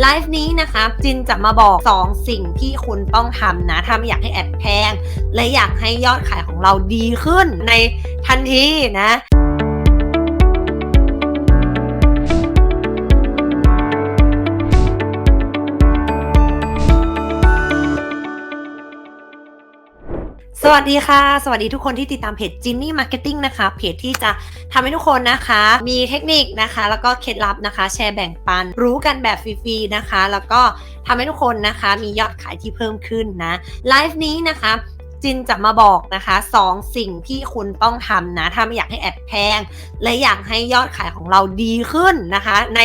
ไลฟ์นี้นะคะจินจะมาบอก 2 สิ่งที่คุณต้องทำนะ ถ้าไม่อยากให้แอดแพง และอยากให้ยอดขายของเราดีขึ้นในทันทีนะ สวัสดีค่ะ สวัสดีทุกคนที่ติดตามเพจจินนี่มาร์เก็ตติ้งนะคะ เพจที่จะทำให้ทุกคนนะคะ มีเทคนิคนะคะ แล้วก็เคล็ดลับนะคะ แชร์แบ่งปัน รู้กันแบบฟรีๆนะคะ แล้วก็ทำให้ทุกคนนะคะ มียอดขายที่เพิ่มขึ้นนะ ไลฟ์นี้นะคะ จินจะมาบอกนะคะสองสิ่งที่คุณต้องทำนะ ถ้าไม่อยากให้แอดแพง และอยากให้ยอดขายของเราดีขึ้นนะคะ ใน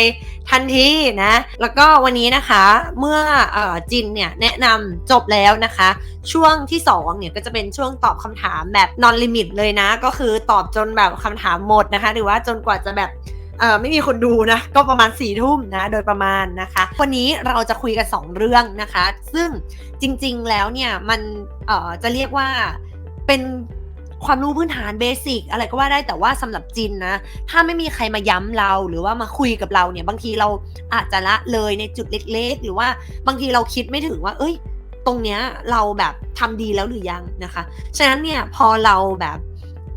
ทันทีนะ แล้วก็วันนี้นะคะเมื่อเออจินเนี่ยแนะนำจบแล้วนะคะ ช่วงที่2เนี่ยก็จะเป็นช่วงตอบคำถามแบบนอนลิมิตเลยนะ ก็คือตอบจนแบบคำถามหมดนะคะ หรือว่าจนกว่าจะแบบ เออไม่มีคนดูนะ ก็ประมาณ4ี่ทุ่มนะ โดยประมาณนะคะ วันนี้เราจะคุยกัน 2 เรื่องนะคะ ซึ่งจริงๆแล้วเนี่ย มันเอ่อจะเรียกว่าเป็นความรู้พื้นฐานเบสิกอะไรก็ว่าได้แต่ว่าสำหรับจินนะ ถ้าไม่มีใครมาย้ำเราหรือว่ามาคุยกับเราเนี่ยบางทีเราอาจจะละเลยในจุดเล็ก ๆ หรือว่าบางทีเราคิดไม่ถึงว่า เอ้ย ตรงเนี้ยเราแบบทำดีแล้วหรือยังนะคะ ฉะนั้นเนี่ยพอเราแบบ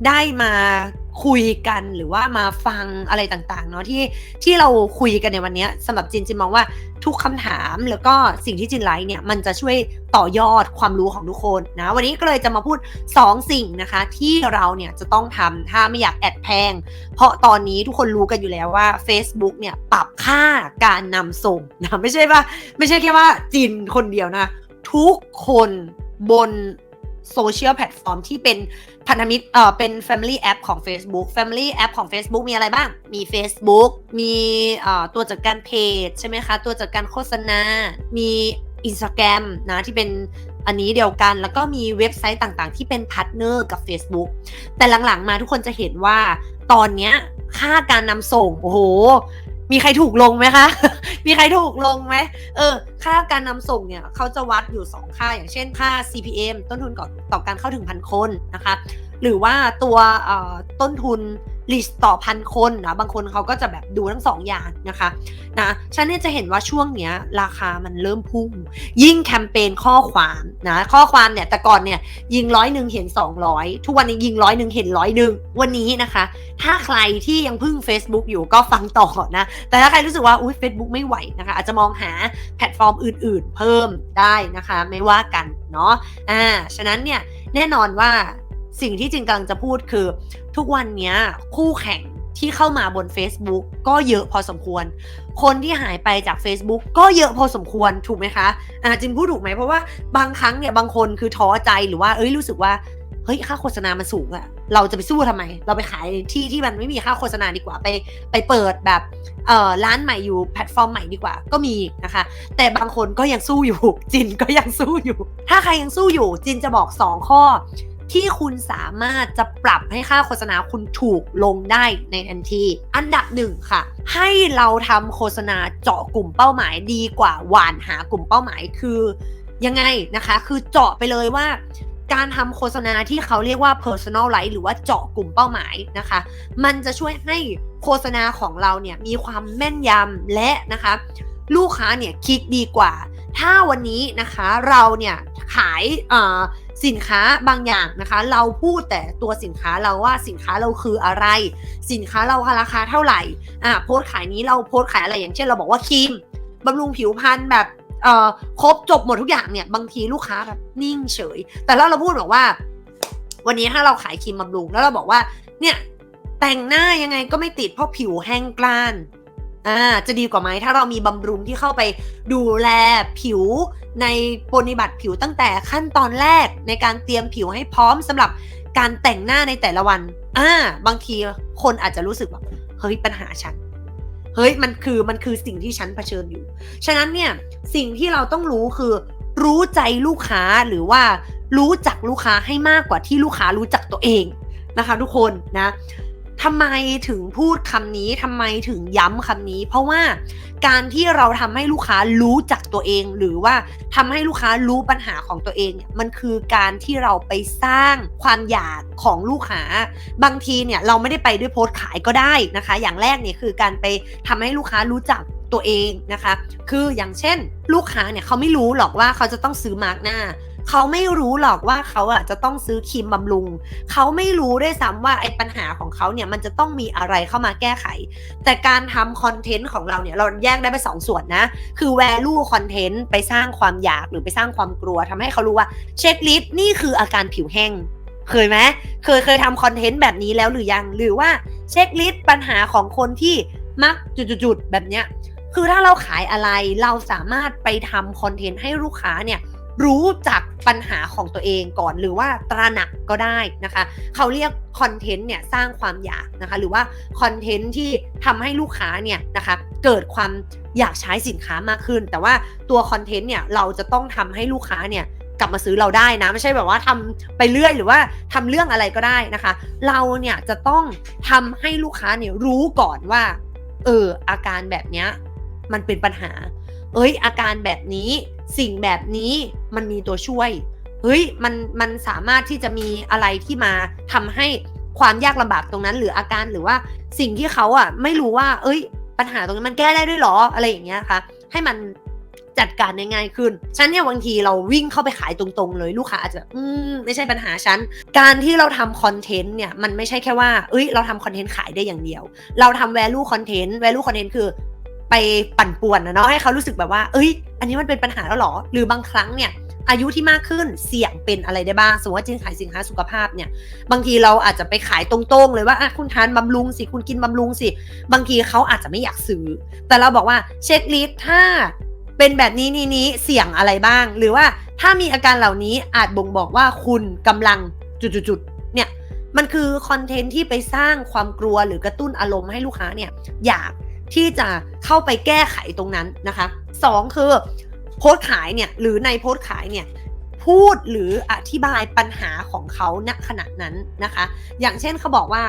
ได้มา คุยกันหรือว่ามาฟังอะไรต่างๆเนาะที่ที่เราคุยกันในวันนี้สำหรับจินจินมองว่าทุกคำถามแล้วก็สิ่งที่จินไลฟ์เนี่ยมันจะช่วยต่อยอดความรู้ของทุกคนนะวันนี้ก็เลยจะมาพูด 2 สิ่งนะคะ ที่เราเนี่ยจะต้องทำถ้าไม่อยากแอดแพง เพราะตอนนี้ทุกคนรู้กันอยู่แล้วว่า Facebook เนี่ยปรับค่าการนำส่งนะไม่ใช่ว่าไม่ใช่แค่ว่าจินคนเดียวนะ ทุกคนบน โซเชียลแพลตฟอร์มที่เป็นพันธมิตรเอ่อเป็น Family App ของ Facebook Family App ของ Facebook มีอะไรบ้าง มี Facebook มีเอ่อตัวจัดการเพจใช่ไหมคะ ตัวจัดการโฆษณา มี Instagram นะที่เป็นอันนี้เดียวกัน แล้วก็มีเว็บไซต์ต่างๆ ที่เป็นพาร์ทเนอร์กับ Facebook แต่หลังๆมาทุกคนจะเห็นว่าตอนเนี้ยค่าการนำส่ง โอ้โห มีใครถูกลงไหมคะ มีใครถูกลงไหม เออ ค่าการนำส่งเนี่ยเขาจะวัดอยู่ 2 ค่า อย่างเช่นค่า CPM ต้นทุนก่อต่อการเข้าถึงพันคนนะคะ หรือว่าตัวต้นทุน ลิสต์ต่อพันคนนะบางคนเขาก็จะแบบดูทั้งสองอย่างนะคะนะฉันเนี่ยจะเห็นว่าช่วงเนี้ยราคามันเริ่มพุ่ง ยิ่งแคมเปญข้อความนะข้อความเนี่ยแต่ก่อนเนี่ยยิงร้อยหนึ่งเห็น 200 ทุกวันนี้ยิงร้อยหนึ่งเห็นร้อยหนึ่งวันนี้นะคะ ถ้าใครที่ยังพึ่ง Facebook อยู่ก็ฟังต่อนะ แต่ถ้าใครรู้สึกว่าอุ้ยเฟซบุ๊กไม่ไหวนะคะ อาจจะมองหาแพลตฟอร์มอื่น ๆ เพิ่มได้นะคะ ไม่ว่ากันเนาะอ่าฉะนั้นเนี่ยแน่นอนว่า สิ่งที่จริงกำลังจะพูดคือ ทุกวันนี้คู่แข่งที่เข้ามาบน Facebook ก็เยอะพอสมควร คนที่หายไปจาก Facebook ก็เยอะพอสมควรถูกไหมคะอ่าจินพูดถูกไหมเพราะว่าบางครั้งเนี่ยบางคนคือท้อใจหรือว่าเอ้ยรู้สึกว่าเฮ้ยค่าโฆษณามันสูงอะเราจะไปสู้ทำไม เราไปขายที่ที่มันไม่มีค่าโฆษณาดีกว่าไปไปเปิดแบบเอ่อร้านใหม่อยู่แพลตฟอร์มใหม่ดีกว่าก็มีนะคะ แต่บางคนก็ยังสู้อยู่จินก็ยังสู้อยู่ ถ้าใครยังสู้อยู่จินจะบอก 2 ข้อ ที่คุณสามารถจะปรับให้ค่าโฆษณาคุณถูกลงได้ในทันที อันดับหนึ่งค่ะ ให้เราทำโฆษณาเจาะกลุ่มเป้าหมายดีกว่าหวานหากลุ่มเป้าหมายคือยังไงนะคะ คือเจาะไปเลยว่าการทำโฆษณาที่เขาเรียกว่า personalize หรือว่าเจาะกลุ่มเป้าหมายนะคะ มันจะช่วยให้โฆษณาของเราเนี่ยมีความแม่นยำและนะคะ ลูกค้าเนี่ยคลิกดีกว่า ถ้าวันนี้นะคะเราเนี่ยขาย สินค้าบางอย่างนะคะ เราพูดแต่ตัวสินค้าเราว่าสินค้าเราคืออะไร สินค้าเราราคาเท่าไหร่อ่าโพสต์ขายนี้เราโพสต์ขายอะไรอย่างเช่น เราบอกว่าครีมบำรุงผิวพรรณแบบเอ่อครบจบหมดทุกอย่างเนี่ยบางทีลูกค้าแบบนิ่งเฉย แต่แล้วเราพูดบอกว่า วันนี้ถ้าเราขายครีมบำรุงแล้วเราบอกว่าเนี่ยแต่งหน้ายังไงก็ไม่ติดเพราะผิวแห้งกล้าน อ่าจะดีกว่าไหมถ้าเรามีบำรุงที่เข้าไปดูแลผิวในปฏิบัติผิวตั้งแต่ขั้นตอนแรกในการเตรียมผิวให้พร้อมสำหรับการแต่งหน้าในแต่ละวันอ่าบางทีคนอาจจะรู้สึกแบบเฮ้ยปัญหาฉันเฮ้ยมันคือมันคือสิ่งที่ฉันเผชิญอยู่ ฉะนั้นเนี่ยสิ่งที่เราต้องรู้คือ รู้ใจลูกค้าหรือว่ารู้จักลูกค้าให้มากกว่าที่ลูกค้ารู้จักตัวเองนะคะ ทุกคนนะ ทำไมถึงพูดคำนี้ทำไมถึงย้ำคำนี้ เพราะว่าการที่เราทำให้ลูกค้ารู้จักตัวเอง หรือว่าทำให้ลูกค้ารู้ปัญหาของตัวเองเนี่ยมันคือการที่เราไปสร้างความอยากของลูกค้า บางทีเนี่ยเราไม่ได้ไปด้วยโพสต์ขายก็ได้นะคะ อย่างแรกเนี่ยคือการไปทำให้ลูกค้ารู้จักตัวเองนะคะ คืออย่างเช่น ลูกค้าเนี่ยเขาไม่รู้หรอกว่าเขาจะต้องซื้อมาร์กหน้า เขาไม่รู้หรอกว่าเขาอะจะต้องซื้อครีมบำรุง เขาไม่รู้ด้วยซ้ำว่าไอ้ปัญหาของเขาเนี่ยมันจะต้องมีอะไรเข้ามาแก้ไข แต่การทำคอนเทนต์ของเราเนี่ยเราแยกได้ไปสองส่วนนะ คือ value content ไปสร้างความอยากหรือไปสร้างความกลัวทำให้เขารู้ว่าเช็คลิสต์นี่คืออาการผิวแห้งเคยไหมเคยเคยทำคอนเทนต์แบบนี้แล้วหรือยัง หรือว่าเช็คลิสต์ปัญหาของคนที่มักจุดๆแบบเนี้ยคือถ้าเราขายอะไรเราสามารถไปทำคอนเทนต์ให้ลูกค้าเนี่ย รู้จักปัญหาของตัวเองก่อนหรือว่าตระหนักก็ได้นะคะ เขาเรียกคอนเทนต์เนี่ยสร้างความอยากนะคะ หรือว่าคอนเทนต์ที่ทำให้ลูกค้าเนี่ยนะคะเกิดความอยากใช้สินค้ามากขึ้น แต่ว่าตัวคอนเทนต์เนี่ยเราจะต้องทำให้ลูกค้าเนี่ยกลับมาซื้อเราได้นะไม่ใช่แบบว่าทำไปเรื่อยหรือว่าทำเรื่องอะไรก็ได้นะคะ เราเนี่ยจะต้องทำให้ลูกค้าเนี่ยรู้ก่อนว่าเอออาการแบบเนี้ยมันเป็นปัญหา เอ้ย อาการแบบนี้สิ่งแบบนี้มันมีตัวช่วย เฮ้ยมันมันสามารถที่จะมีอะไรที่มาทำให้ความยากลำบากตรงนั้น หรืออาการหรือว่าสิ่งที่เขาอะไม่รู้ว่า เอ้ย ปัญหาตรงนี้มันแก้ได้ด้วยหรออะไรอย่างเงี้ยค่ะ ให้มันจัดการได้ง่ายขึ้น ฉันเนี่ยบางทีเราวิ่งเข้าไปขายตรงๆเลยลูกค้าอาจจะอืมไม่ใช่ปัญหาฉัน การที่เราทำคอนเทนต์เนี่ยมันไม่ใช่แค่ว่า เอ้ย เราทำคอนเทนต์ขายได้อย่างเดียว เราทำ value content value content คือ ไปปั่นป่วนนะเนาะให้เขารู้สึกแบบว่า เอ้ย อันนี้มันเป็นปัญหาแล้วหรอ หรือบางครั้งเนี่ยอายุที่มากขึ้นเสี่ยงเป็นอะไรได้บ้าง สมมติว่าจินขายสินค้าสุขภาพเนี่ย บางทีเราอาจจะไปขายตรงๆ เลยว่าอะคุณทานบำรุงสิ คุณกินบำรุงสิ บางทีเขาอาจจะไม่อยากซื้อ แต่เราบอกว่าเช็คลิสต์ถ้าเป็นแบบนี้นี้นี้เสี่ยงอะไรบ้าง หรือว่าถ้ามีอาการเหล่านี้อาจบ่งบอกว่าคุณกำลังจุดๆๆเนี่ย มันคือคอนเทนต์ที่ไปสร้างความกลัวหรือกระตุ้นอารมณ์ให้ลูกค้าเนี่ยอยาก ที่จะเข้าไปแก้ไขตรงนั้นนะคะสองคือโพสต์ขายเนี่ยหรือในโพสต์ขายเนี่ยพูดหรืออธิบายปัญหาของเขาณขณะนั้นนะคะ อย่างเช่นเขาบอกว่า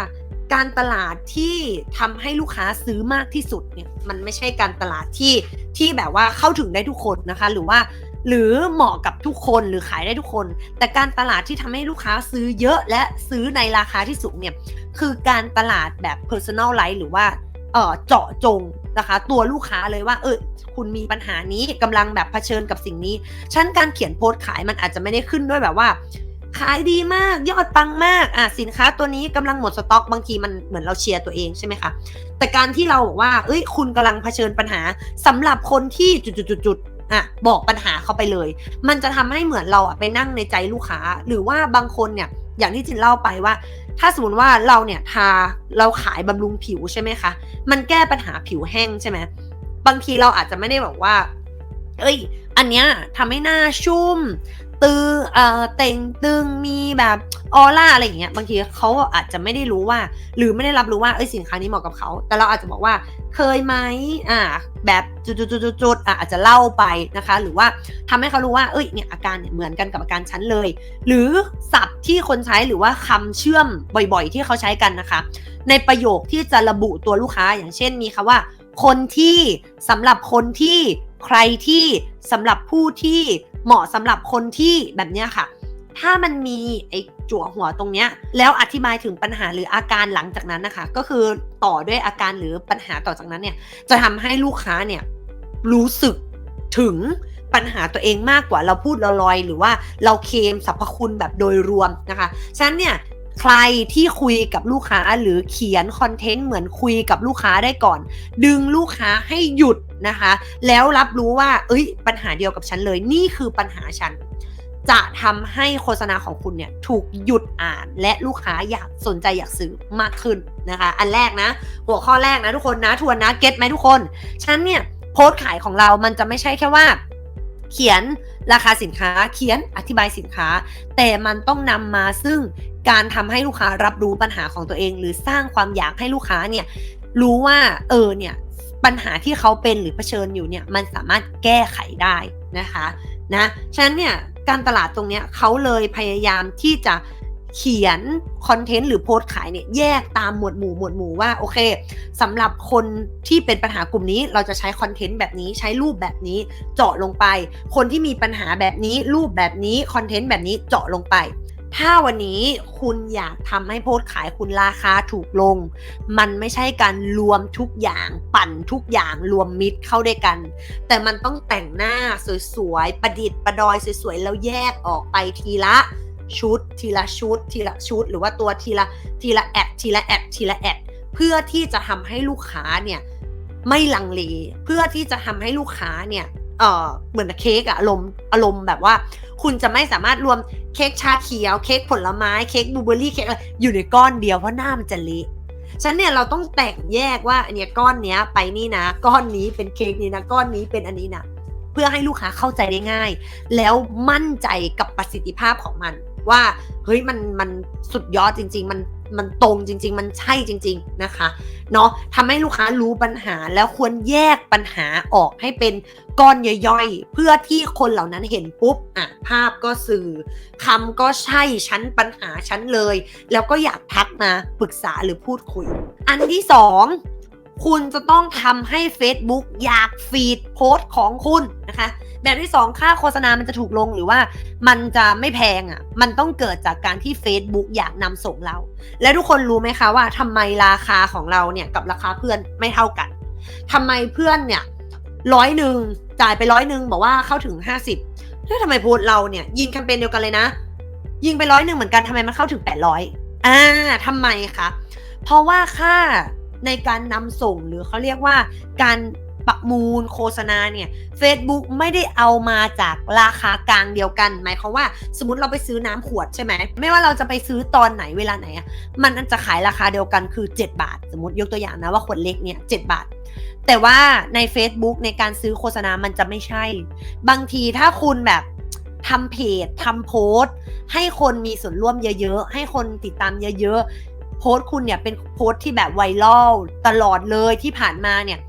การตลาดที่ทำให้ลูกค้าซื้อมากที่สุดเนี่ยมันไม่ใช่การตลาดที่ที่แบบว่าเข้าถึงได้ทุกคนนะคะ หรือว่าหรือเหมาะกับทุกคนหรือขายได้ทุกคน แต่การตลาดที่ทำให้ลูกค้าซื้อเยอะและซื้อในราคาที่สูงเนี่ยคือการตลาดแบบ personalize หรือว่า เอ่อเจาะจงนะคะ ตัวลูกค้าเลยว่า เออคุณมีปัญหานี้กำลังแบบเผชิญกับสิ่งนี้ชั้นการเขียนโพสต์ขายมันอาจจะไม่ได้ขึ้นด้วยแบบว่า ขายดีมากยอดปังมากอะสินค้าตัวนี้กำลังหมดสต็อกบางทีมันเหมือนเราเชียร์ตัวเองใช่ไหมคะแต่การที่เราบอกว่า เอ้ย คุณกำลังเผชิญปัญหาสำหรับคนที่จุดๆๆอะบอกปัญหาเขาไปเลย มันจะทำให้เหมือนเราอะไปนั่งในใจลูกค้า หรือว่าบางคนเนี่ยอย่างที่จินเล่าไปว่า ถ้าสมมติว่าเราเนี่ยทาเราขายบำรุงผิวใช่ไหมคะ มันแก้ปัญหาผิวแห้งใช่ไหมบางทีเราอาจจะไม่ได้บอกว่า เอ้ย อันเนี้ยทำให้หน้าชุ่ม ตือเอ่อเต่งตึงมีแบบออร่าอะไรอย่างเงี้ยบางทีเขาอาจจะไม่ได้รู้ว่า หรือไม่ได้รับรู้ว่าเอ้ยสินค้านี้เหมาะกับเขา แต่เราอาจจะบอกว่าเคยไหมอ่าแบบจุดๆๆๆอะอาจจะเล่าไปนะคะ หรือว่าทำให้เขารู้ว่าเอ้ยเนี่ยอาการเนี่ยเหมือนกันกับอาการฉันเลย หรือศัพท์ที่คนใช้หรือว่าคำเชื่อมบ่อยๆ ที่เขาใช้กันนะคะ ในประโยคที่จะระบุตัวลูกค้าอย่างเช่นมีคำว่า คนที่สำหรับคนที่ใครที่สำหรับผู้ที่ เหมาะสำหรับคนที่แบบเนี้ยค่ะ ถ้ามันมีไอ้จั่วหัวตรงเนี้ยแล้วอธิบายถึงปัญหาหรืออาการหลังจากนั้นนะคะ ก็คือต่อด้วยอาการหรือปัญหาต่อจากนั้นเนี่ย จะทำให้ลูกค้าเนี่ยรู้สึกถึงปัญหาตัวเองมากกว่าเราพูดลอยๆ หรือว่าเราเคมสรรพคุณแบบโดยรวมนะคะ ฉะนั้นเนี่ย ใครที่คุยกับลูกค้าหรือเขียนคอนเทนต์เหมือนคุยกับลูกค้าได้ก่อน ดึงลูกค้าให้หยุดนะคะ แล้วรับรู้ว่า เอ้ย ปัญหาเดียวกับฉันเลย นี่คือปัญหาฉัน จะทำให้โฆษณาของคุณเนี่ยถูกหยุดอ่านและลูกค้าอยากสนใจอยากซื้อมากขึ้นนะคะ อันแรกนะ หัวข้อแรกนะทุกคนนะทวนนะเก็ตไหมทุกคนฉันเนี่ยโพสต์ขายของเรามันจะไม่ใช่แค่ว่าเขียนราคาสินค้า เขียนอธิบายสินค้า แต่มันต้องนำมาซึ่ง การทำให้ลูกค้ารับรู้ปัญหาของตัวเอง หรือสร้างความอยากให้ลูกค้าเนี่ยรู้ว่าเออเนี่ยปัญหาที่เขาเป็นหรือเผชิญอยู่เนี่ยมันสามารถแก้ไขได้นะคะนะฉะนั้นเนี่ยการตลาดตรงเนี้ยเขาเลยพยายามที่จะเขียนคอนเทนต์หรือโพสต์ขายเนี่ยแยกตามหมวดหมู่หมวดหมู่ว่าโอเคสำหรับคนที่เป็นปัญหากลุ่มนี้เราจะใช้คอนเทนต์แบบนี้ใช้รูปแบบนี้เจาะลงไป คนที่มีปัญหาแบบนี้รูปแบบนี้คอนเทนต์แบบนี้เจาะลงไป ถ้าวันนี้คุณอยากทำให้โพสขายคุณราคาถูกลง มันไม่ใช่การรวมทุกอย่างปั่นทุกอย่างรวมมิตรเข้าด้วยกัน แต่มันต้องแต่งหน้าสวยๆ ประดิษฐ์ประดอยสวยๆ แล้วแยกออกไปทีละชุด ทีละชุด ทีละชุด หรือว่าตัวทีละทีละแอดทีละแอดทีละแอดเพื่อที่จะทำให้ลูกค้าเนี่ยไม่ลังเลเพื่อที่จะทำให้ลูกค้าเนี่ย เออเหมือนเค้กอะอารมณ์อารมณ์แบบว่า คุณจะไม่สามารถรวมเค้กชาเขียว เค้กผลไม้เค้กบลูเบอร์รี่เค้กอะไรอยู่ในก้อนเดียวเพราะหน้ามันจะเละฉะนันเนี่ยเราต้องแตกแยกว่าอันเนี้ยก้อนเนี้ยไปนี่นะ ก้อนนี้เป็นเค้กนี้นะก้อนนี้เป็นอันนี้นะเพื่อให้ลูกค้าเข้าใจได้ง่าย แล้วมั่นใจกับประสิทธิภาพของมัน ว่าเฮ้ยมันมันสุดยอดจริง ๆ มัน มันตรงจริง ๆ มันใช่จริง ๆนะคะเนาะทำให้ลูกค้ารู้ปัญหาแล้วควรแยกปัญหาออกให้เป็นก้อนย่อยๆ เพื่อที่คนเหล่านั้นเห็นปุ๊บอะภาพก็สื่อคำก็ใช่ชั้นปัญหาชั้นเลย แล้วก็อยากทักมาปรึกษาหรือพูดคุย อันที่สองคุณจะต้องทำให้ Facebook อยากฟีดโพสต์ของคุณนะคะ แบบที่ 2 ค่าโฆษณามันจะถูกลงหรือว่ามันจะไม่แพงอะ่ะ มันต้องเกิดจากการที่ Facebook อยากนำส่งเรา และทุกคนรู้ไหมคะว่าทำไมราคาของเราเนี่ยกับราคาเพื่อนไม่เท่ากันทำไมเพื่อนเนี่ยร้อยหนึ่งจ่ายไปร้อยหนึ่งบอกว่าเข้าถึง 50แล้วทำไมพสต์เราเนี่ยยิงแคมเปญเดียวกันเลยนะ ยิงไปร้อยหนึ่งเหมือนกันทำไมมันเข้าถึง 800อ่าทำไมคะเพราะว่าค่าในการนำส่งหรือเขาเรียกว่าการ ประมูลโฆษณาเนี่ย Facebook ไม่ได้เอามาจากราคากลางเดียวกัน หมายความว่าสมมติเราไปซื้อน้ำขวดใช่ไหม ไม่ว่าเราจะไปซื้อตอนไหนเวลาไหนอะมันจะขายราคาเดียวกันคือ 7 บาท สมมติยกตัวอย่างนะว่าขวดเล็กเนี่ย7บาท แต่ว่าใน Facebook ในการซื้อโฆษณามันจะไม่ใช่ บางทีถ้าคุณแบบทำเพจทำโพสต์ ให้คนมีส่วนร่วมเยอะๆ ให้คนติดตามเยอะๆ โพสต์คุณเนี่ยเป็นโพสต์ที่แบบไวรัลตลอดเลยที่ผ่านมาเนี่ย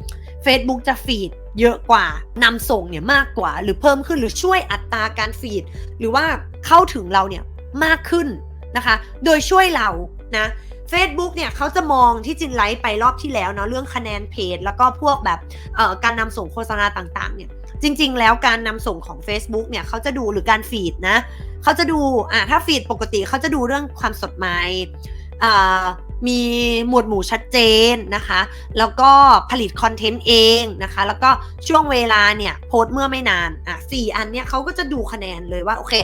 Facebook จะฟีดเยอะกว่านำส่งเนี่ยมากกว่า หรือเพิ่มขึ้นหรือช่วยอัตราการฟีด หรือว่าเข้าถึงเราเนี่ยมากขึ้นนะคะ โดยช่วยเรานะ Facebook เนี่ยเขาจะมองที่จินไลฟ์ไปรอบที่แล้วเนาะเรื่องคะแนนเพจ แล้วก็พวกแบบการนำส่งโฆษณาต่างๆเนี่ยจริง ๆ แล้วการนำส่งของ Facebook เนี่ยเขาจะดูหรือการฟีดนะเขาจะดูอ่าถ้าฟีดปกติเขาจะดูเรื่องความสดใหม่ มีหมวดหมู่ชัดเจนนะคะ แล้วก็ผลิตคอนเทนต์เองนะคะ แล้วก็ช่วงเวลาเนี่ยโพสเมื่อไม่นาน อะสี่อันเนี้ยเขาก็จะดูคะแนนเลยว่า โอเค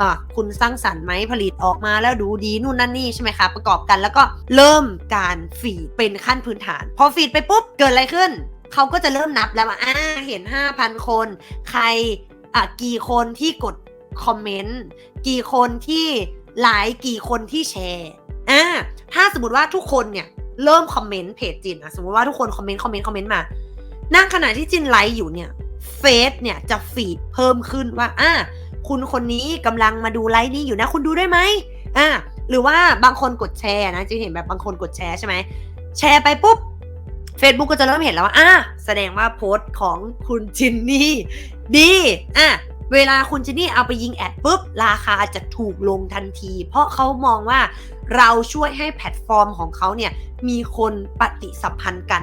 อะคุณสร้างสรรค์ไหมผลิตออกมาแล้วดูดีนู่นนั่นนี่ใช่ไหมคะ ประกอบกันแล้วก็เริ่มการฟีดเป็นขั้นพื้นฐาน พอฟีดไปปุ๊บ เกิดอะไรขึ้น เขาก็จะเริ่มนับแล้วว่าอ่าเห็น 5,000 คน ใครอะกี่คนที่กดคอมเมนต์กี่คนที่ไลค์กี่คนที่แชร์ อ่าถ้าสมมติว่าทุกคนเนี่ยเริ่มคอมเมนต์เพจจินอะสมมติว่าทุกคนคอมเมนต์คอมเมนต์คอมเมนต์มานั่งขณะที่จินไลฟ์อยู่เนี่ยเฟซเนี่ยจะฟีดเพิ่มขึ้นว่าอ่าคุณคนนี้กำลังมาดูไลฟ์นี้อยู่นะ คุณดูได้ไหมอ่าหรือว่าบางคนกดแชร์นะจะเห็นแบบบางคนกดแชร์ใช่ไหมแชร์ไปปุ๊บ Facebook ก็จะเริ่มเห็นแล้วว่าอ่าแสดงว่าโพสต์ของคุณจินนี่ดีอะ เวลาคุณจินนี่เอาไปยิงแอดปุ๊บ ราคาจะถูกลงทันที เพราะเขามองว่าเราช่วยให้แพลตฟอร์มของเขาเนี่ยมีคนปฏิสัมพันธ์กัน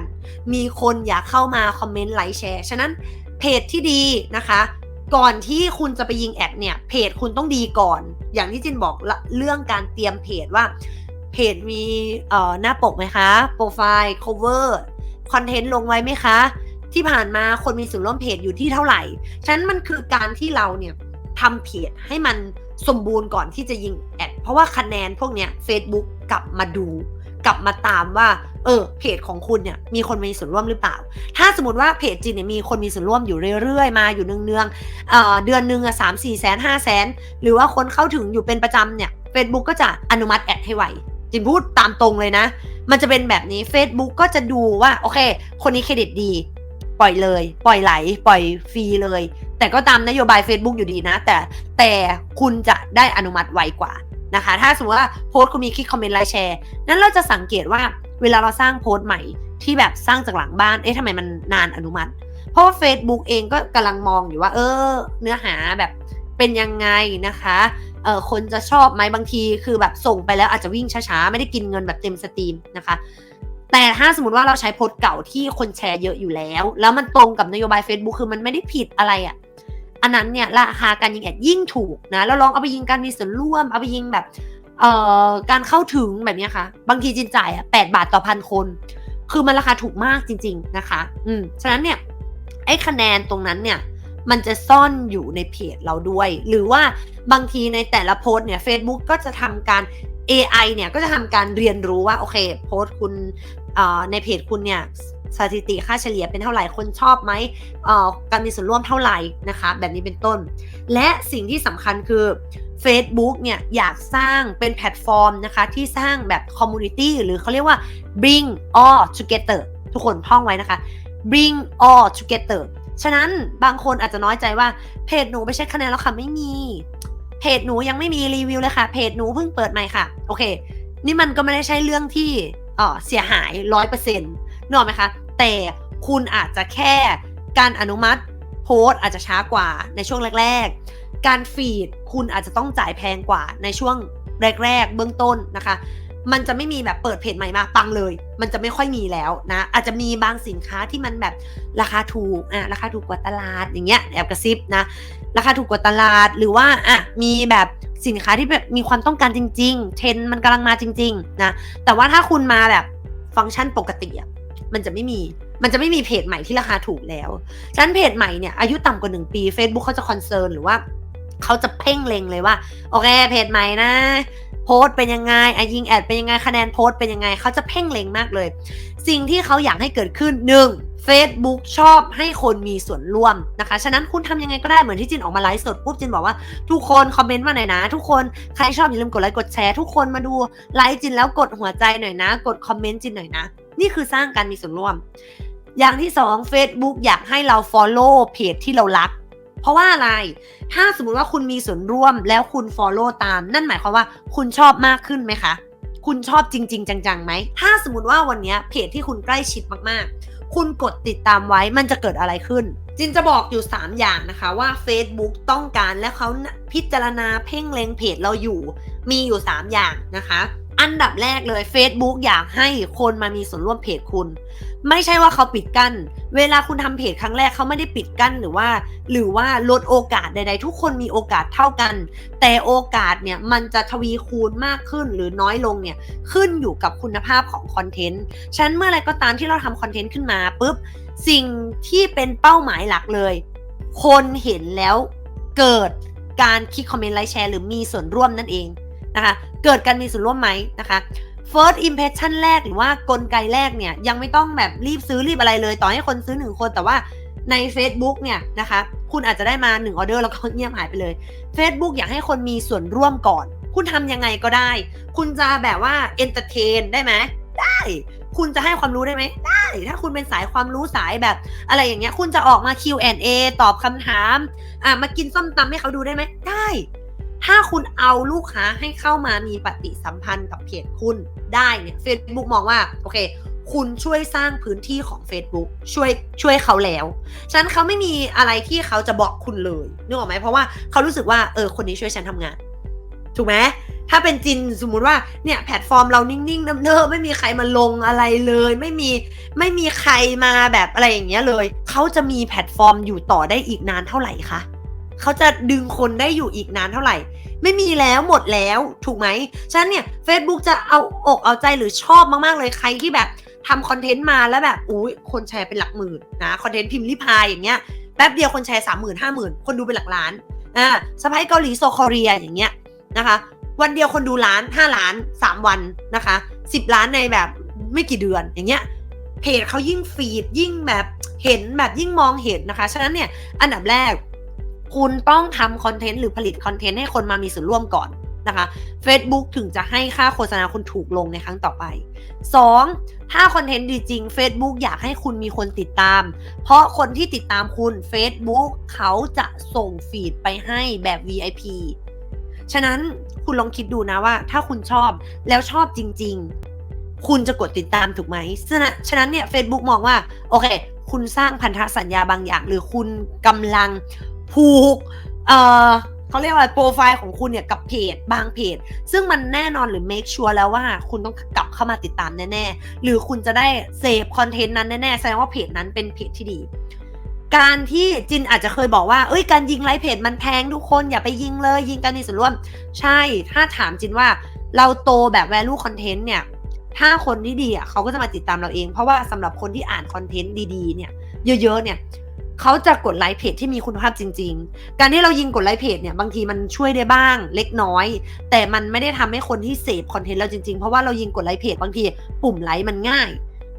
มีคนอยากเข้ามาคอมเมนต์ไลค์แชร์ ฉะนั้นเพจที่ดีนะคะก่อนที่คุณจะไปยิงแอดเนี่ยเพจคุณต้องดีก่อน อย่างที่จินบอกเรื่องการเตรียมเพจว่าเพจมีหน้าปกไหมคะ โปรไฟล์ cover คอนเทนต์ลงไว้ไหมคะ ที่ผ่านมาคนมีส่วนร่วมเพจอยู่ที่เท่าไหร่ ฉะนั้นมันคือการที่เราเนี่ยทำเพจให้มันสมบูรณ์ก่อนที่จะยิงแอด เพราะว่าคะแนนพวกเนี้ย Facebook กลับมาดู กลับมาตามว่า เออ เพจของคุณเนี่ยมีคนมีส่วนร่วมหรือเปล่า ถ้าสมมติว่าเพจจีนเนี่ยมีคนมีส่วนร่วมอยู่เรื่อยๆ มาอยู่เนืองๆเอ่อเดือนหนึ่งอะสามสี่แสนห้าแสนหรือว่าคนเข้าถึงอยู่เป็นประจำเนี่ย Facebook ก็จะอนุมัติแอดให้ไวจินพูดตามตรงเลยนะ มันจะเป็นแบบนี้ Facebook ก็จะดูว่าโอเค คนนี้เครดิตดี ปล่อยเลย ปล่อยไหล ปล่อยฟรีเลย แต่ก็ตามนโยบาย Facebook อยู่ดีนะ แต่แต่คุณจะได้อนุมัติไวกว่านะคะ ถ้าสมมติว่าโพสต์คุณมีคลิกคอมเมนต์ไลค์แชร์นั้นเราจะสังเกตว่าเวลาเราสร้างโพสต์ใหม่ที่แบบสร้างจากหลังบ้าน เอ๊ะทำไมมันนานอนุมัติ เพราะว่า Facebook เองก็กำลังมองอยู่ว่า เออ เนื้อหาแบบเป็นยังไงนะคะเออคนจะชอบไหมบางทีคือแบบส่งไปแล้วอาจจะวิ่งช้าๆ ไม่ได้กินเงินแบบเต็มสตรีมนะคะ แต่ถ้าสมมติว่าเราใช้โพสต์เก่าที่คนแชร์เยอะอยู่แล้ว แล้วมันตรงกับนโยบาย Facebook คือมันไม่ได้ผิดอะไรอะ่ะอันนั้นเนี่ยราคาการยิงแอดยิ่งถูกนะแล้วลองเอาไปยิงการมีส่วนร่วม เอาไปยิงแบบเอ่อการเข้าถึงแบบนี้ค่ะ บางทีจินจ่ายอะแปดบาทต่อพันคน คือมันราคาถูกมากจริง ๆนะคะ อืมฉะนั้นเนี่ยไอ้คะแนนตรงนั้นเนี่ยมันจะซ่อนอยู่ในเพจเราด้วย หรือว่าบางทีในแต่ละโพสเนี่ย Facebook ก็จะทำการ AI เนี่ยก็จะทำการเรียนรู้ว่า โอเค โพสคุณ ในเพจคุณเนี่ยสถิติค่าเฉลี่ยเป็นเท่าไหร่คนชอบไหมการมีส่วนร่วมเท่าไหร่นะคะ แบบนี้เป็นต้น และสิ่งที่สำคัญคือ Facebook เนี่ยอยากสร้างเป็นแพลตฟอร์มนะคะ ที่สร้างแบบคอมมูนิตี้หรือเขาเรียกว่า bring all together ทุกคนท่องไว้นะคะ bring all together ฉะนั้นบางคนอาจจะน้อยใจว่าเพจหนูไปเช็คคะแนนแล้วค่ะไม่มี เพจหนูยังไม่มีรีวิวเลยค่ะ เพจหนูเพิ่งเปิดใหม่ค่ะ โอเค นี่มันก็ไม่ได้ใช่เรื่องที่ เสียหายร้อยเปอร์เซ็นต์นกออกไหมคะ แต่คุณอาจจะแค่การอนุมัติโพสอาจจะช้ากว่าในช่วงแรก ๆ การฟีดคุณอาจจะต้องจ่ายแพงกว่าในช่วงแรก ๆ เบื้องต้นนะคะ มันจะไม่มีแบบเปิดเพจใหม่มาปังเลย มันจะไม่ค่อยมีแล้วนะ อาจจะมีบางสินค้าที่มันแบบราคาถูกอะราคาถูกกว่าตลาดอย่างเงี้ยแอบกระซิบนะ ราคาถูกกว่าตลาดหรือว่าอะมีแบบสินค้าที่แบบมีความต้องการจริง ๆ เทรนมันกำลังมาจริง ๆ นะ แต่ว่าถ้าคุณมาแบบฟังก์ชันปกติอะมันจะไม่มี มันจะไม่มีเพจใหม่ที่ราคาถูกแล้ว ฉะนั้นเพจใหม่เนี่ยอายุต่ำกว่า 1 ปี Facebook เขาจะคอนเซิร์นหรือว่าเขาจะเพ่งเล็งเลยว่า โอเคเพจใหม่นะ โพสเป็นยังไงไอยิงแอดเป็นยังไงคะแนนโพสเป็นยังไงเขาจะเพ่งเล็งมากเลย สิ่งที่เขาอยากให้เกิดขึ้นหนึ่ง Facebook ชอบให้คนมีส่วนร่วมนะคะ ฉะนั้นคุณทำยังไงก็ได้เหมือนที่จินออกมาไลฟ์สดปุ๊บจินบอกว่าทุกคนคอมเมนต์มาหน่อยนะ ทุกคนใครชอบอย่าลืมกดไลค์กดแชร์ทุกคนมาดูไลฟ์จินแล้วกดหัวใจหน่อยนะ กดคอมเมนต์จินหน่อยนะ นี่คือสร้างการมีส่วนร่วม อย่างที่สอง Facebook อยากให้เรา Follow เพจที่เรารัก เพราะว่าอะไร ถ้าสมมติว่าคุณมีส่วนร่วมแล้วคุณ Follow ตาม นั่นหมายความว่าคุณชอบมากขึ้นไหมคะ คุณชอบจริง ๆ จังๆไหม ถ้าสมมติว่าวันนี้เพจที่คุณใกล้ชิดมากๆ คุณกดติดตามไว้มันจะเกิดอะไรขึ้น จินจะบอกอยู่ 3 อย่างนะคะว่า Facebook ต้องการและเขาพิจารณาเพ่งเล็งเพจเราอยู่ มีอยู่ 3 อย่างนะคะ อันดับแรกเลย Facebook อยากให้คนมามีส่วนร่วมเพจคุณ ไม่ใช่ว่าเขาปิดกั้น เวลาคุณทำเพจครั้งแรกเขาไม่ได้ปิดกั้นหรือว่า หรือว่าลดโอกาสใดๆ ทุกคนมีโอกาสเท่ากัน แต่โอกาสเนี่ยมันจะทวีคูณมากขึ้นหรือน้อยลงเนี่ยขึ้นอยู่กับคุณภาพของคอนเทนต์ฉันเมื่อไรก็ตามที่เราทำคอนเทนต์ขึ้นมาปุ๊บสิ่งที่เป็นเป้าหมายหลักเลย คนเห็นแล้วเกิดการคลิกคอมเมนต์ไลค์แชร์หรือมีส่วนร่วมนั่นเอง นะคะ เกิดการมีส่วนร่วมไหมนะคะ first impression แรกหรือว่ากลไกแรกเนี่ยยังไม่ต้องแบบรีบซื้อรีบอะไรเลย ต่อให้คนซื้อหนึ่งคนแต่ว่าใน Facebook เนี่ยนะคะ คุณอาจจะได้มา1ออเดอร์แล้วก็เงียบหายไปเลย Facebook อยากให้คนมีส่วนร่วมก่อน คุณทำยังไงก็ได้ คุณจะแบบว่า entertain ได้ไหมได้ คุณจะให้ความรู้ได้ไหมได้ ถ้าคุณเป็นสายความรู้สายแบบอะไรอย่างเงี้ย คุณจะออกมา Q&A ตอบคำถาม อะมากินส้มตำให้เขาดูได้ไหมได้ ถ้าคุณเอาลูกค้าให้เข้ามามีปฏิสัมพันธ์กับเพจคุณได้เนี่ย Facebook มองว่าโอเค คุณช่วยสร้างพื้นที่ของ Facebook ช่วยช่วยเขาแล้ว ฉะนั้นเขาไม่มีอะไรที่เขาจะบอกคุณเลยนึกออกไหมเพราะว่าเขารู้สึกว่าเออคนนี้ช่วยฉันทำงาน ถูกไหมถ้าเป็นจินสมมุติว่าเนี่ยแพลตฟอร์มเรานิ่งๆเนิบๆไม่มีใครมาลงอะไรเลย ไม่มีไม่มีใครมาแบบอะไรอย่างเงี้ยเลย เขาจะมีแพลตฟอร์มอยู่ต่อได้อีกนานเท่าไหร่คะ เขาจะดึงคนได้อยู่อีกนานเท่าไหร่ ไม่มีแล้วหมดแล้วถูกไหมฉะนั้นเนี่ย Facebook จะเอาอกเอาใจหรือชอบมากๆเลยใครที่แบบทำคอนเทนต์มาแล้วแบบอุ้ยคนแชร์เป็นหลักหมื่นนะคอนเทนต์พิมพ์ริพายอย่างเงี้ยแป๊บเดียวคนแชร์สามหมื่นห้าหมื่นคนดูเป็นหลักล้านอ่าสไปเกาหลีโซคอเรียอย่างเงี้ยนะคะ วันเดียวคนดูล้านห้าล้านสามวันนะคะสิบล้านในแบบไม่กี่เดือนอย่างเงี้ยเพจเขายิ่งฟีดยิ่งแบบเห็นแบบยิ่งมองเห็นนะคะ ฉะนั้นเนี่ยอันดับแรก คุณต้องทำคอนเทนต์หรือผลิตคอนเทนต์ให้คนมามีส่วนร่วมก่อนนะคะ Facebook ถึงจะให้ค่าโฆษณาคุณถูกลงในครั้งต่อไป 2. ถ้าคอนเทนต์ดีจริง Facebook อยากให้คุณมีคนติดตาม เพราะคนที่ติดตามคุณ Facebook เขาจะส่งฟีดไปให้แบบ VIP ฉะนั้นคุณลองคิดดูนะว่า ถ้าคุณชอบแล้วชอบจริง ๆ คุณจะกดติดตามถูกไหมฉะนั้นฉะนั้นเนี่ย Facebook มองว่า โอเค คุณสร้างพันธสัญญาบางอย่าง หรือคุณกำลัง ผูกเอ่อเขาเรียกว่าโปรไฟล์ของคุณเนี่ยกับเพจบางเพจ ซึ่งมันแน่นอนหรือ make sure แล้วว่าคุณต้องกลับเข้ามาติดตามแน่ๆ หรือคุณจะได้เสพคอนเทนต์นั้นแน่ๆ แสดงว่าเพจนั้นเป็นเพจที่ดี การที่จินอาจจะเคยบอกว่า เอ้ยการยิงไลฟ์เพจมันแพงทุกคนอย่าไปยิงเลย ยิงกันมีส่วนร่วม ใช่ถ้าถามจินว่าเราโตแบบ value content เนี่ยถ้าคนที่ดีอะเขาก็จะมาติดตามเราเอง เพราะว่าสำหรับคนที่อ่านคอนเทนต์ดีๆเนี่ยเยอะๆเนี่ย เขาจะกดไลค์เพจที่มีคุณภาพจริง ๆ การที่เรายิงกดไลค์เพจเนี่ยบางทีมันช่วยได้บ้างเล็กน้อย แต่มันไม่ได้ทำให้คนที่เสพคอนเทนต์เราจริงๆ เพราะว่าเรายิงกดไลค์เพจบางทีปุ่มไลค์มันง่าย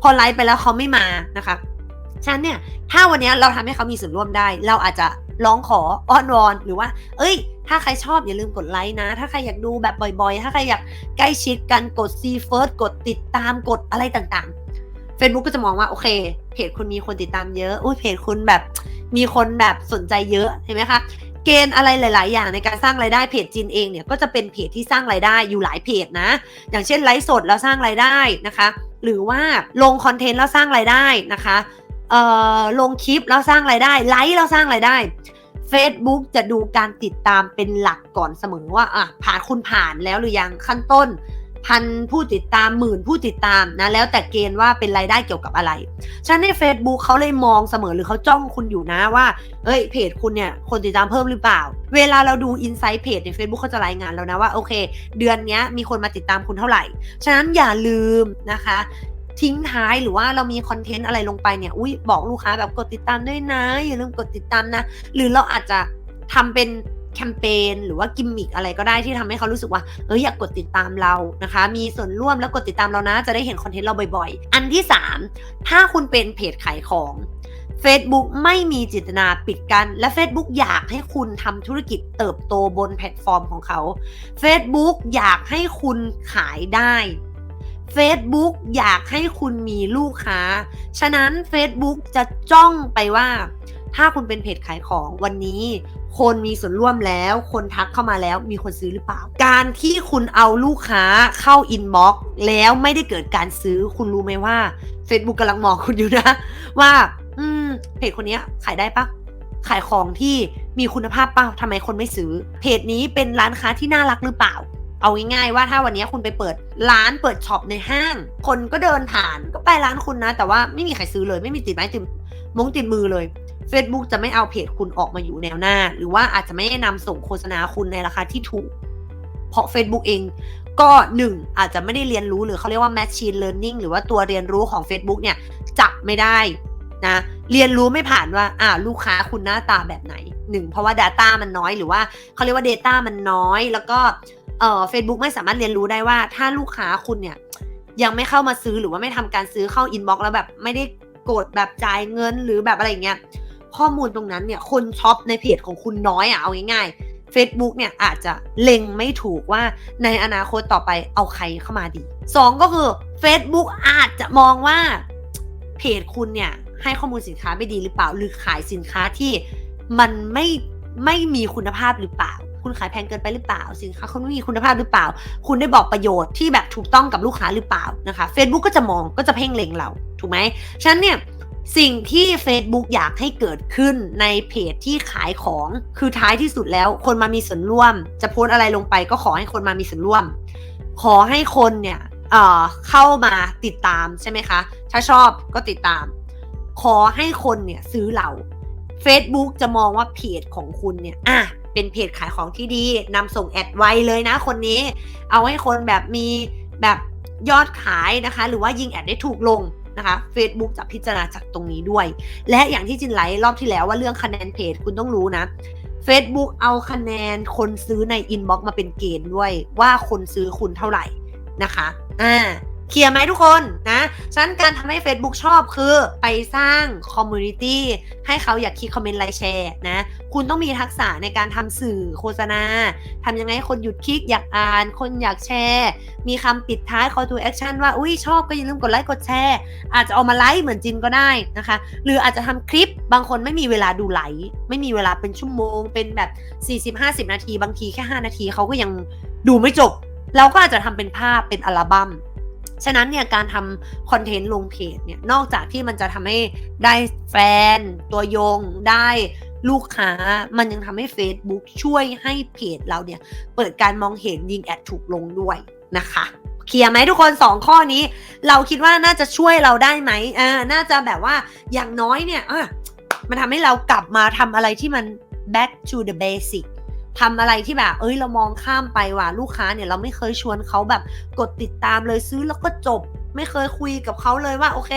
พอไลค์ไปแล้วเขาไม่มานะคะฉันเนี่ยถ้าวันนี้เราทำให้เขามีส่วนร่วมได้ เราอาจจะร้องขออ้อนวอนหรือว่า เอ้ย ถ้าใครชอบอย่าลืมกดไลค์นะ ถ้าใครอยากดูแบบบ่อยๆ ถ้าใครอยากใกล้ชิดกันกดซีเฟิร์สกดติดตามกดอะไรต่างๆ Facebook ก็จะมองว่าโอเค เพจคุณมีคนติดตามเยอะอุ้ยเพจคุณแบบมีคนแบบสนใจเยอะเห็นไหมคะเกณฑ์อะไรหลาย ๆ อย่างในการสร้างรายได้เพจจินเองเนี่ยก็จะเป็นเพจที่สร้างรายได้อยู่หลายเพจนะ อย่างเช่นไลฟ์สดแล้วสร้างรายได้นะคะ หรือว่าลงคอนเทนต์แล้วสร้างรายได้นะคะเอ่อลงคลิปแล้วสร้างรายได้ไลฟ์แล้วสร้างรายได้ Facebook จะดูการติดตามเป็นหลักก่อนเสมอว่าอะผ่านคุณผ่านแล้วหรือยังขั้นต้น พันผู้ติดตามหมื่นผู้ติดตามนะแล้วแต่เกณฑ์ว่าเป็นรายได้เกี่ยวกับอะไรฉะนั้นใน Facebook เขาเลยมองเสมอหรือเขาจ้องคุณอยู่นะว่าเอ้ยเพจคุณเนี่ยคนติดตามเพิ่มหรือเปล่า เวลาเราดู Insight เพจใน Facebook เขาจะรายงานแล้วนะว่าโอเค เดือนนี้มีคนมาติดตามคุณเท่าไหร่ ฉะนั้นอย่าลืมนะคะทิ้งท้ายหรือว่าเรามีคอนเทนต์อะไรลงไปเนี่ย อุ้ยบอกลูกค้าแบบกดติดตามด้วยนะ อย่าลืมกดติดตามนะ หรือเราอาจจะทำเป็น แคมเปญหรือว่ากิมมิกอะไรก็ได้ที่ทำให้เขารู้สึกว่าเอออยากกดติดตามเรานะคะ มีส่วนร่วมแล้วกดติดตามเรานะ จะได้เห็นคอนเทนต์เราบ่อยๆ อันที่ 3 ถ้าคุณเป็นเพจขายของ Facebook ไม่มีจิตนาปิดกัน และ Facebook อยากให้คุณทำธุรกิจเติบโตบนแพลตฟอร์มของเขา Facebook อยากให้คุณขายได้ Facebook อยากให้คุณมีลูกค้า ฉะนั้น Facebook จะจ้องไปว่า ถ้าคุณเป็นเพจขายของวันนี้ คนมีส่วนร่วมแล้ว คนทักเข้ามาแล้วมีคนซื้อหรือเปล่า การที่คุณเอาลูกค้าเข้าอินบ็อกซ์แล้วไม่ได้เกิดการซื้อคุณรู้ไหมว่า Facebook กำลังมองคุณอยู่นะ ว่า อืมเพจคนนี้ขายได้ปะขายของที่มีคุณภาพเปล่าทำไมคนไม่ซื้อ เพจนี้เป็นร้านค้าที่น่ารักหรือเปล่า เอาง่ายๆว่าถ้าวันนี้คุณไปเปิดร้านเปิดช็อปในห้าง คนก็เดินผ่านก็ไปร้านคุณนะ แต่ว่าไม่มีใครซื้อเลยไม่มีติดไม้ติด มงติดมือเลย Facebook จะไม่เอาเพจคุณออกมาอยู่แนวหน้า หรือว่าอาจจะไม่ได้นำส่งโฆษณาคุณในราคาที่ถูก เพราะ Facebook เองก็หนึ่งอาจจะไม่ได้เรียนรู้หรือเขาเรียกว่า machine learning หรือว่าตัวเรียนรู้ของ Facebook เนี่ยจับไม่ได้นะเรียนรู้ไม่ผ่านว่าอ่าลูกค้าคุณหน้าตาแบบไหนหนึ่งเพราะว่า Data มันน้อยหรือว่าเขาเรียกว่า Data มันน้อย แล้วก็เอ่อ Facebook ไม่สามารถเรียนรู้ได้ว่า ถ้าลูกค้าคุณเนี่ยยังไม่เข้ามาซื้อหรือว่าไม่ทำการซื้อเข้า inbox แล้วแบบไม่ได้ กดแบบจ่ายเงินหรือแบบอะไรเงี้ยข้อมูลตรงนั้นเนี่ยคนช็อปในเพจของคุณน้อยอะเอาง่ายๆ Facebook เนี่ยอาจจะเล็งไม่ถูกว่าในอนาคตต่อไปเอาใครเข้ามาดี 2 ก็คือ Facebook อาจจะมองว่าเพจคุณเนี่ยให้ข้อมูลสินค้าไม่ดีหรือเปล่า หรือขายสินค้าที่มันไม่ไม่มีคุณภาพหรือเปล่า คุณขายแพงเกินไปหรือเปล่า สินค้าคุณไม่มีคุณภาพหรือเปล่า คุณได้บอกประโยชน์ที่แบบถูกต้องกับลูกค้าหรือเปล่านะคะ Facebook ก็จะมองก็จะเพ่งเล็งเรา ถูกไหมฉะนั้นเนี่ยสิ่งที่ Facebook อยากให้เกิดขึ้นในเพจที่ขายของคือท้ายที่สุดแล้ว คนมามีส่วนร่วม จะโพสอะไรลงไปก็ขอให้คนมามีส่วนร่วม ขอให้คนเนี่ยเออเข้ามาติดตามใช่ไหมคะ ถ้าชอบก็ติดตาม ขอให้คนเนี่ยซื้อเรา Facebook จะมองว่าเพจของคุณเนี่ยอะเป็นเพจขายของที่ดีนำส่งแอดไวเลยนะคนนี้ เอาให้คนแบบมีแบบยอดขายนะคะ หรือว่ายิงแอดได้ถูกลง นะคะ Facebook จะพิจารณาจากตรงนี้ด้วย และอย่างที่จินไลท์รอบที่แล้วว่าเรื่องคะแนนเพจคุณต้องรู้นะ Facebook เอาคะแนนคนซื้อในอินบ็อกซ์มาเป็นเกณฑ์ด้วยว่าคนซื้อคุณเท่าไหร่นะคะ อ่า เคลียร์ไหมทุกคนนะฉะนั้นการทำให้ Facebook ชอบคือไปสร้างคอมมูนิตี้ให้เขาอยากคลิกคอมเมนต์ไลค์แชร์นะ คุณต้องมีทักษะในการทำสื่อโฆษณาทำยังไงให้คนหยุดคลิกอยากอ่าน คนอยากแชร์ มีคำปิดท้าย call to action ว่า อุ้ยชอบก็อย่าลืมกดไลค์กดแชร์ อาจจะเอามาไลฟ์เหมือนจินก็ได้นะคะ หรืออาจจะทำคลิปบางคนไม่มีเวลาดูไลฟ์ไม่มีเวลาเป็นชั่วโมง เป็นแบบ 40-50 นาที บางทีแค่ 5 นาทีเขาก็ยังดูไม่จบเราก็อาจจะทำเป็นภาพเป็นอัลบั้ม ฉะนั้นเนี่ยการทำคอนเทนต์ลงเพจเนี่ยนอกจากที่มันจะทำให้ได้แฟน ตัวยงได้ลูกค้ามันยังทำให้ Facebook ช่วยให้เพจเราเนี่ย เปิดการมองเห็นยิงแอดถูกลงด้วยนะคะเคลียร์ไหมทุกคน 2 ข้อนี้ เราคิดว่าน่าจะช่วยเราได้ไหมอ่าน่าจะแบบว่าอย่างน้อยเนี่ยอะมันทำให้เรากลับมาทำอะไรที่มัน back to the basic ทำอะไรที่แบบ เอ้ยเรามองข้ามไปว่ะลูกค้าเนี่ยเราไม่เคยชวนเขาแบบกดติดตามเลยซื้อแล้วก็จบไม่เคยคุยกับเขาเลยว่าโอเค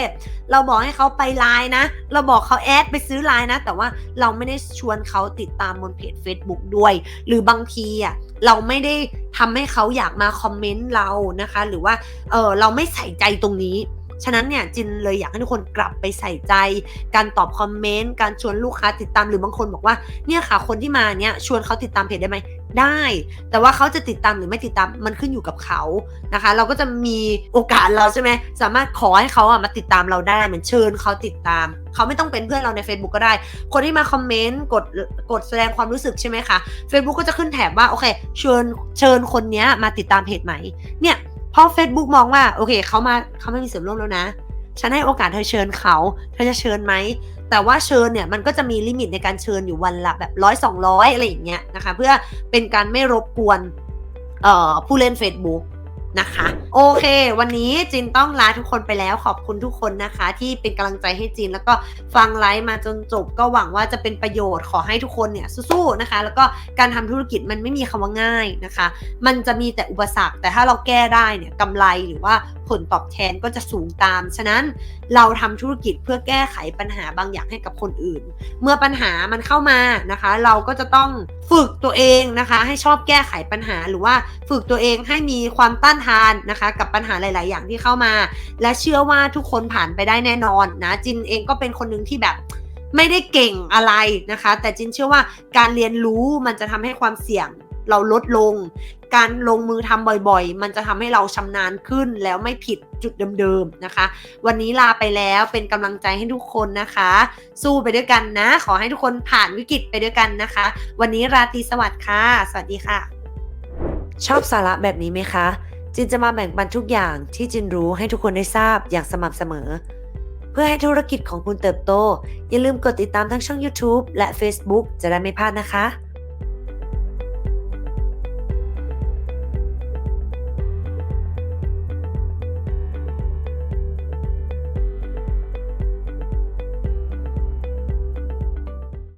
เราบอกให้เขาไปไลน์นะ เราบอกเขาแอดไปซื้อไลน์นะ แต่ว่าเราไม่ได้ชวนเขาติดตามบนเพจ Facebook ด้วย หรือบางทีอะเราไม่ได้ทำให้เขาอยากมาคอมเมนต์เรานะคะ หรือว่าเออเราไม่ใส่ใจตรงนี้ ฉะนั้นเนี่ยจินเลยอยากให้ทุกคนกลับไปใส่ใจ การตอบคอมเมนต์การชวนลูกค้าติดตามหรือบางคนบอกว่าเนี่ยค่ะคนที่มาเนี่ยชวนเขาติดตามเพจได้ไหมได้ แต่ว่าเขาจะติดตามหรือไม่ติดตามมันขึ้นอยู่กับเขานะคะ เราก็จะมีโอกาสเราใช่ไหมสามารถขอให้เขาอะมาติดตามเราได้เหมือนเชิญเขาติดตาม เขาไม่ต้องเป็นเพื่อนเราใน Facebook ก็ได้ คนที่มาคอมเมนต์กดกดแสดงความรู้สึกใช่ไหมคะ Facebook ก็จะขึ้นแถบว่าโอเคเชิญเชิญคนเนี้ยมาติดตามเพจไหมเนี่ย พอ Facebook มองว่าโอเคเขามาเขาไม่มีส่วนร่วมแล้วนะ ฉันให้โอกาสเธอเชิญเขา เธอจะเชิญไหม แต่ว่าเชิญเนี่ยมันก็จะมีลิมิตในการเชิญอยู่วันละแบบร้อยสองร้อยอะไรอย่างเงี้ยนะคะ เพื่อเป็นการไม่รบกวนผู้เล่น Facebook นะคะ โอเค วันนี้จินต้องลาทุกคนไปแล้วขอบคุณทุกคนนะคะ ที่เป็นกำลังใจให้จินแล้วก็ฟังไลฟ์มาจนจบ ก็หวังว่าจะเป็นประโยชน์ขอให้ทุกคนเนี่ยสู้ๆนะคะ แล้วก็การทำธุรกิจมันไม่มีคำว่าง่ายนะคะ มันจะมีแต่อุปสรรคแต่ถ้าเราแก้ได้เนี่ยกำไรหรือว่าผลตอบแทนก็จะสูงตามฉะนั้น เราทำธุรกิจเพื่อแก้ไขปัญหาบางอย่างให้กับคนอื่น เมื่อปัญหามันเข้ามานะคะ เราก็จะต้องฝึกตัวเองนะคะ ให้ชอบแก้ไขปัญหาหรือว่าฝึกตัวเองให้มีความต้านทานนะคะ กับปัญหาหลาย ๆ อย่างที่เข้ามา และเชื่อว่าทุกคนผ่านไปได้แน่นอนนะจินเองก็เป็นคนหนึ่งที่แบบไม่ได้เก่งอะไรนะคะ แต่จินเชื่อว่าการเรียนรู้มันจะทำให้ความเสี่ยง เราลดลง การลงมือทำบ่อยๆ มันจะทำให้เราชำนาญขึ้นแล้วไม่ผิดจุดเดิมๆนะคะ วันนี้ลาไปแล้วเป็นกำลังใจให้ทุกคนนะคะ สู้ไปด้วยกันนะ ขอให้ทุกคนผ่านวิกฤตไปด้วยกันนะคะ วันนี้ราตรีสวัสดิ์ค่ะ สวัสดีค่ะ ชอบสาระแบบนี้ไหมคะ จินจะมาแบ่งปันทุกอย่างที่จินรู้ให้ทุกคนได้ทราบอย่างสม่ำเสมอเพื่อให้ธุรกิจของคุณเติบโต อย่าลืมกดติดตามทั้งช่อง YouTube และ Facebook จะได้ไม่พลาดนะคะ